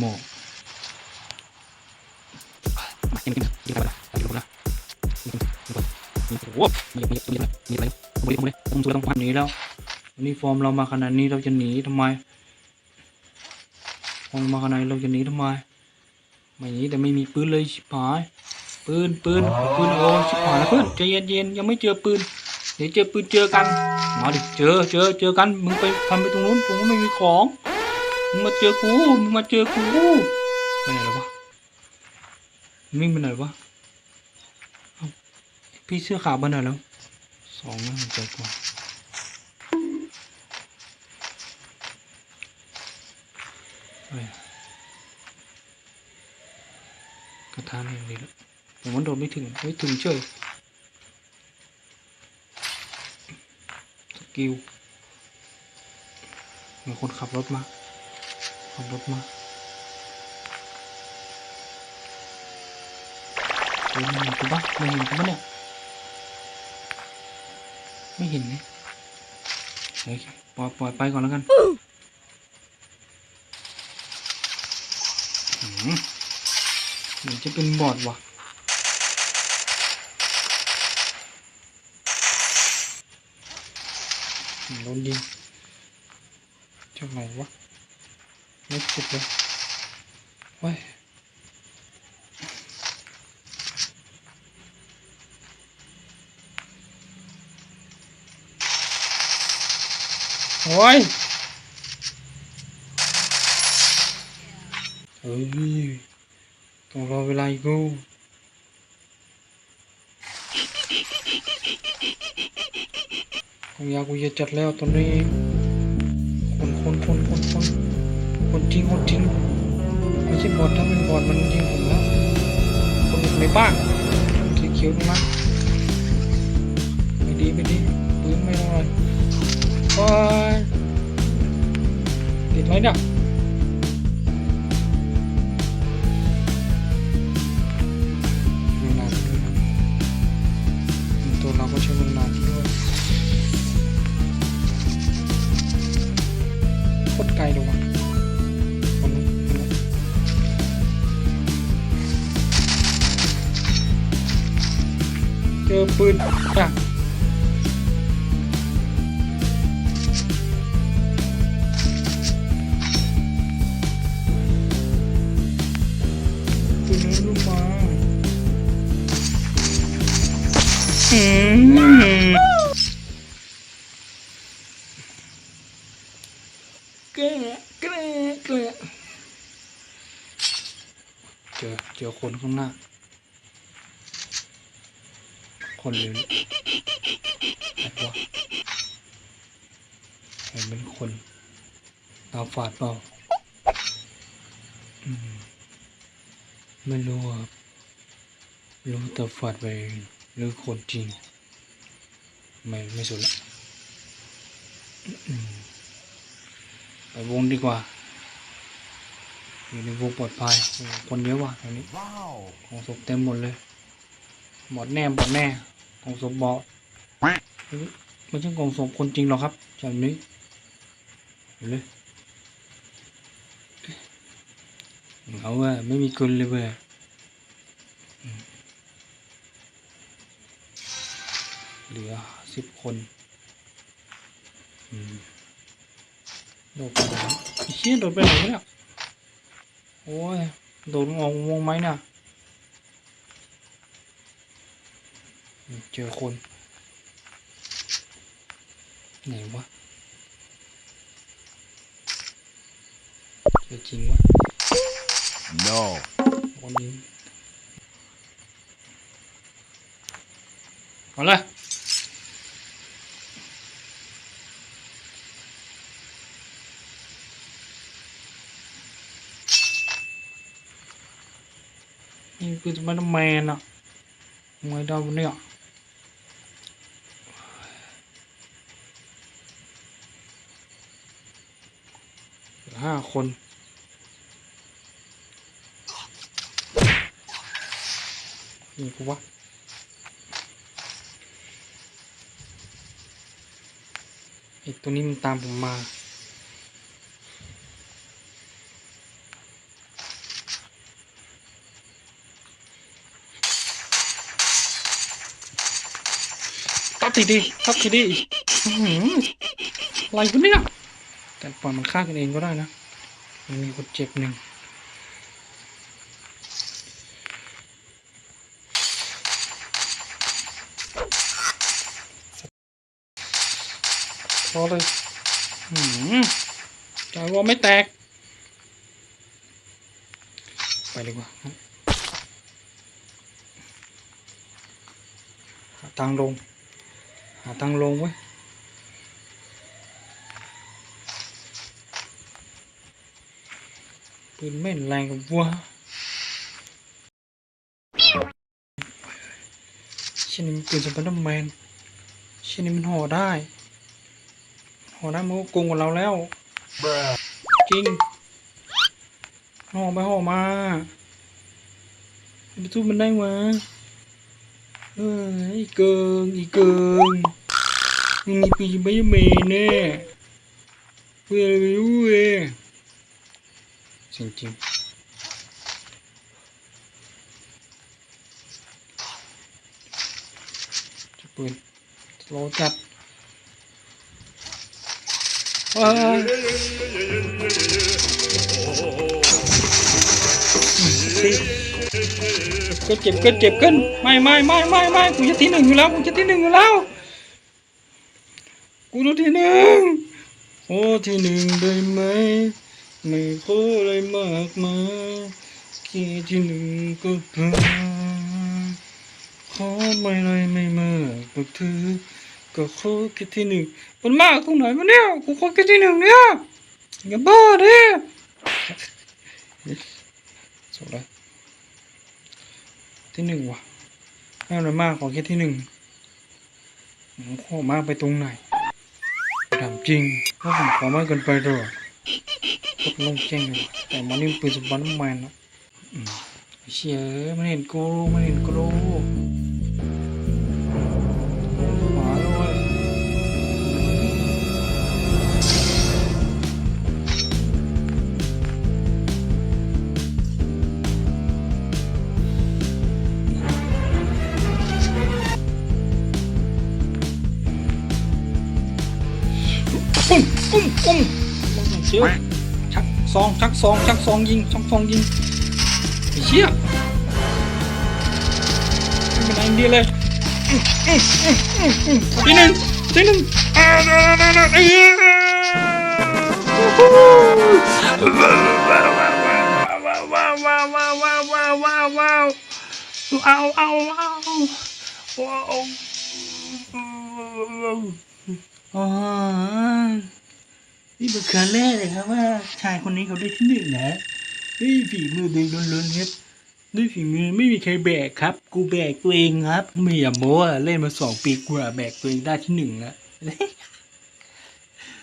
โมมากินกินกินไปละกินไปละกินไปโอ้โหมีมีมีอะไรมีอะไรมยขโมยต้องสู้ต้องพันหนีแล้วนี่ฟอร์มเรามาขนาดนี้เราจะหนีทำไมฟอร์มมาขนาดนี้เราจะหนีทำไมไม่หนีแต่ไม่มีปืนเลยชิบหายปืนปืนปืนโอ้ชิบหายแล้วเพื่อนใจเย็นๆยังไม่เจอปืนเดี๋ยวเจอปืนเจอกันมาดิเจอเจอเจอกันมึงไปทำไปตรงนู้นตรงนู้นไม่มีของ มึงมาเจอกูมึงมาเจอกูไปไหนแล้ววะวิ่งไปไหนวะพี่เสื้อขาวไปไหนแล้วสองน่าสนใจกว่าเฮ้ยกระทานอย่างนี้แล้วผมว่าโดนไม่ถึงไม่ถึงเฉยสกิลมีคนขับรถมา ขับรถมาเฮ้ยไม่เห็นกูปะไม่เห็นกูปะเนี่ย ไม่เห็นเลยโอเคปล่อยปล่อยไปก่อนแล้วกันเหมือนจะเป็นบอดว่ะโดนยิงจากไหนวะ ไม่สุดเลยเว้ยโอ้ยเฮ้ยต้องรอเวลาอีกกูของยากูจะจัดแล้วตอนนี้คนคนคนคนคน คนทิ้งคนทิ้งไม่ใช่บอดถ้าเป็นบอดมันยิงผมแล้วคนอยู่ในบ้านสีเขียวตรงนั้นไม่ดีไม่ดีปืนไม่ต้องอะไรโอ้ยติดไหมเนี่ย อปืนจ้ะปืนนั้นลูกมาอืมแกะแกะแกะเจอเจอคนข้างหน้า คนหรือไหนวะเห็นเป็นคนตาฝาดเปล่าอืมไม่รู้ว่ารู้ตาฝาดไปหรือคนจริง ไม่ไม่สนละอืมไปวงดีกว่าอยู่ในวงปลอดภัยโอ้โหคนเยอะว่ะตรงนี้ Wow. ของศพเต็มหมดเลย หมดแน่หมดแน่ ของศพบอกไม่ใช่ของศพคนจริงหรอกครับจากนี้เห็นเลยเอาเว้ยไม่มีกลเลยเว้ยอืมเหลือสิบคนอืมโดดไปไหนไอ้เชี่ยโดดไปไหนวะเนี่ยโอ้ยโดดงงวงไหมเนี่ย เจอคน ไหนวะเจอจริงวะ No. คนนี้เอาเลยนี่คือสไปเดอร์แมนอะทำไมได้วะเนี่ย ห้าคน นี่กูวะไอตัวนี้มันตามผมมาตัดทีดีตัดทีดีอะไรกันเนี่ย แต่ปล่อยมันฆ่ากันเองก็ได้นะ มันมีคนเจ็บหนึ่งพอเลยอื้อหือใจว่าไม่แตก ไปดีกว่าหาทางลง หาทางลงไว้ ปืนแม่นแรงกับวัวเช่นนี้มันปืนสไปเดอร์แมนเช่นนี้มันห่อได้ห่อได้มันก็โกงกว่าเราแล้วจริงห่อไปห่อมาไปสู้มันได้วะเอ้ยอีเกิงอีเกิงมึงมีปีไม่เมแน่เพื่อไปรู้เอง จริงจริงๆจะปืนโลจัดเอ้ยก็เจ็บก็เจ็บขึ้นไม่ไม่ไม่ไม่ไม่กูจะที่หนึ่งอยู่แล้วกูจะที่หนึ่งอยู่แล้วกูต้องที่หนึ่งโอ้ที่หนึ่งได้ไหม ไม่ขออะไรมากมายแค่ที่หนึ่งก็พอขอไม่อะไรไม่มากกว่เธอก็ขอแค่ที่หนึ่งมันมากตรงไหนวะเนี่ยกูขอแค่ที่หนึ่งเนี่ยอย่าบ้าดิสุดแล้วที่หนึ่งว่ะแม่เลยมากขอแค่ที่หนึ่งผมขอมากไปตรงไหนถามจริงเพราผมขอมากเกินไปด้วย กดลงแจ้งเลยแต่มันนี่ปืนสบันมันนะเชื่อไม่เห็นกูไม่เห็นกูมาด้วยปุ้มปุ้มปุ้มเชื่อ ซองชักซองชักซองยิงชักซองยิงไอ้เชี่ยไม่เป็นไรดีเลยทีหนึ่งทีหนึ่งอ่าอ่าอ่าอ่าเอ้ยว้าวว้าว นี่เป็นครั้งแรกเลยครับว่าชายคนนี้เขาได้ที่หนึ่งนะนี่ฝีมือเด็กล้วนๆครับด้วยฝีมือไม่มีใครแบกครับ กูแบกตัวเองครับไมีอยโม้เล่นมาสองปีกว่าแบกตัวเองได้ที่หนึ่งแล้ว